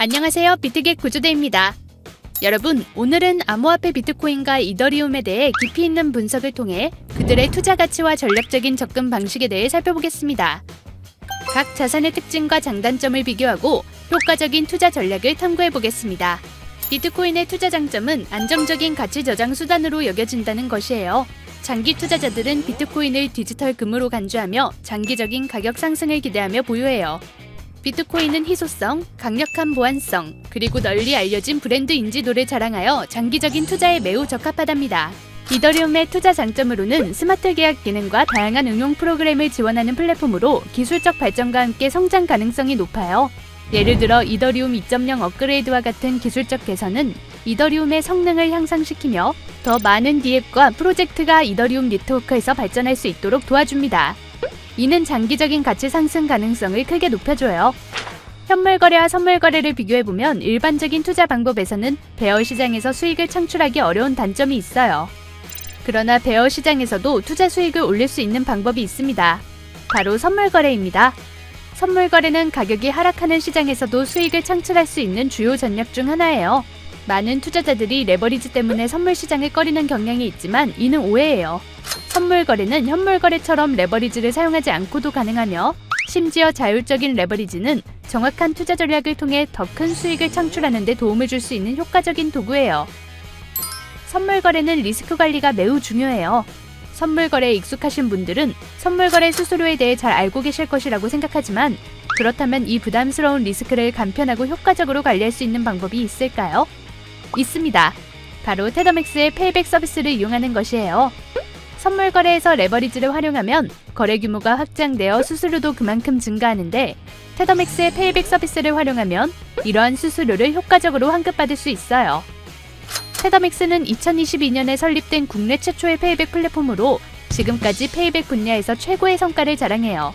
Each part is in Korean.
안녕하세요. 비트겟 구조대입니다. 여러분, 오늘은 암호화폐 비트코인과 이더리움에 대해 깊이 있는 분석을 통해 그들의 투자 가치와 전략적인 접근 방식에 대해 살펴보겠습니다. 각 자산의 특징과 장단점을 비교하고 효과적인 투자 전략을 탐구해 보겠습니다. 비트코인의 투자 장점은 안정적인 가치 저장 수단으로 여겨진다는 것이에요. 장기 투자자들은 비트코인을 디지털 금으로 간주하며 장기적인 가격 상승을 기대하며 보유해요. 비트코인은 희소성, 강력한 보안성, 그리고 널리 알려진 브랜드 인지도를 자랑하여 장기적인 투자에 매우 적합하답니다. 이더리움의 투자 장점으로는 스마트 계약 기능과 다양한 응용 프로그램을 지원하는 플랫폼으로 기술적 발전과 함께 성장 가능성이 높아요. 예를 들어 이더리움 2.0 업그레이드와 같은 기술적 개선은 이더리움의 성능을 향상시키며 더 많은 디앱과 프로젝트가 이더리움 네트워크에서 발전할 수 있도록 도와줍니다. 이는 장기적인 가치 상승 가능성을 크게 높여줘요. 현물 거래와 선물 거래를 비교해보면 일반적인 투자 방법에서는 베어 시장에서 수익을 창출하기 어려운 단점이 있어요. 그러나 베어 시장에서도 투자 수익을 올릴 수 있는 방법이 있습니다. 바로 선물 거래입니다. 선물 거래는 가격이 하락하는 시장에서도 수익을 창출할 수 있는 주요 전략 중 하나예요. 많은 투자자들이 레버리지 때문에 선물 시장을 꺼리는 경향이 있지만 이는 오해예요. 선물 거래는 현물 거래처럼 레버리지를 사용하지 않고도 가능하며 심지어 자율적인 레버리지는 정확한 투자 전략을 통해 더 큰 수익을 창출하는 데 도움을 줄 수 있는 효과적인 도구예요. 선물 거래는 리스크 관리가 매우 중요해요. 선물 거래에 익숙하신 분들은 선물 거래 수수료에 대해 잘 알고 계실 것이라고 생각하지만 그렇다면 이 부담스러운 리스크를 간편하고 효과적으로 관리할 수 있는 방법이 있을까요? 있습니다. 바로 테더맥스의 페이백 서비스를 이용하는 것이에요. 선물 거래에서 레버리지를 활용하면 거래 규모가 확장되어 수수료도 그만큼 증가하는데 테더맥스의 페이백 서비스를 활용하면 이러한 수수료를 효과적으로 환급받을 수 있어요. 테더맥스는 2022년에 설립된 국내 최초의 페이백 플랫폼으로 지금까지 페이백 분야에서 최고의 성과를 자랑해요.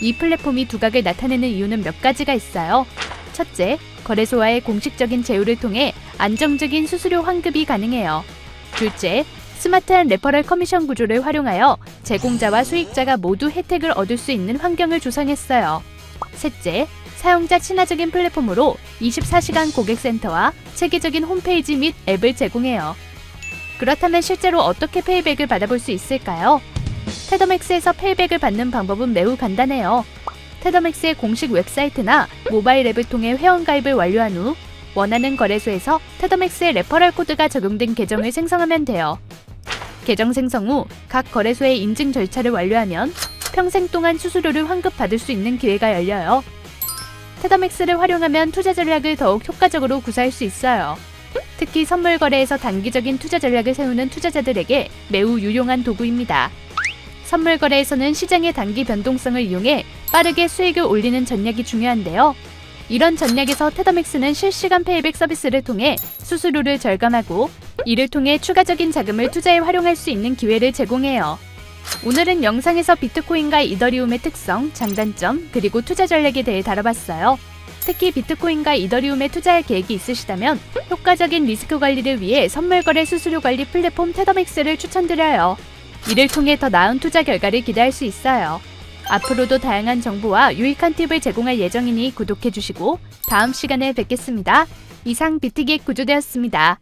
이 플랫폼이 두각을 나타내는 이유는 몇 가지가 있어요. 첫째, 거래소와의 공식적인 제휴를 통해 안정적인 수수료 환급이 가능해요. 둘째, 스마트한 레퍼럴 커미션 구조를 활용하여 제공자와 수익자가 모두 혜택을 얻을 수 있는 환경을 조성했어요. 셋째, 사용자 친화적인 플랫폼으로 24시간 고객센터와 체계적인 홈페이지 및 앱을 제공해요. 그렇다면 실제로 어떻게 페이백을 받아볼 수 있을까요? 테더맥스에서 페이백을 받는 방법은 매우 간단해요. 테더맥스의 공식 웹사이트나 모바일 앱을 통해 회원가입을 완료한 후 원하는 거래소에서 테더맥스의 레퍼럴 코드가 적용된 계정을 생성하면 돼요. 계정 생성 후 각 거래소의 인증 절차를 완료하면 평생 동안 수수료를 환급받을 수 있는 기회가 열려요. 테더맥스를 활용하면 투자 전략을 더욱 효과적으로 구사할 수 있어요. 특히 선물 거래에서 단기적인 투자 전략을 세우는 투자자들에게 매우 유용한 도구입니다. 선물 거래에서는 시장의 단기 변동성을 이용해 빠르게 수익을 올리는 전략이 중요한데요. 이런 전략에서 테더맥스는 실시간 페이백 서비스를 통해 수수료를 절감하고 이를 통해 추가적인 자금을 투자에 활용할 수 있는 기회를 제공해요. 오늘은 영상에서 비트코인과 이더리움의 특성, 장단점, 그리고 투자 전략에 대해 다뤄봤어요. 특히 비트코인과 이더리움에 투자할 계획이 있으시다면 효과적인 리스크 관리를 위해 선물 거래 수수료 관리 플랫폼 테더맥스를 추천드려요. 이를 통해 더 나은 투자 결과를 기대할 수 있어요. 앞으로도 다양한 정보와 유익한 팁을 제공할 예정이니 구독해 주시고 다음 시간에 뵙겠습니다. 이상 비트기의 구조되었습니다.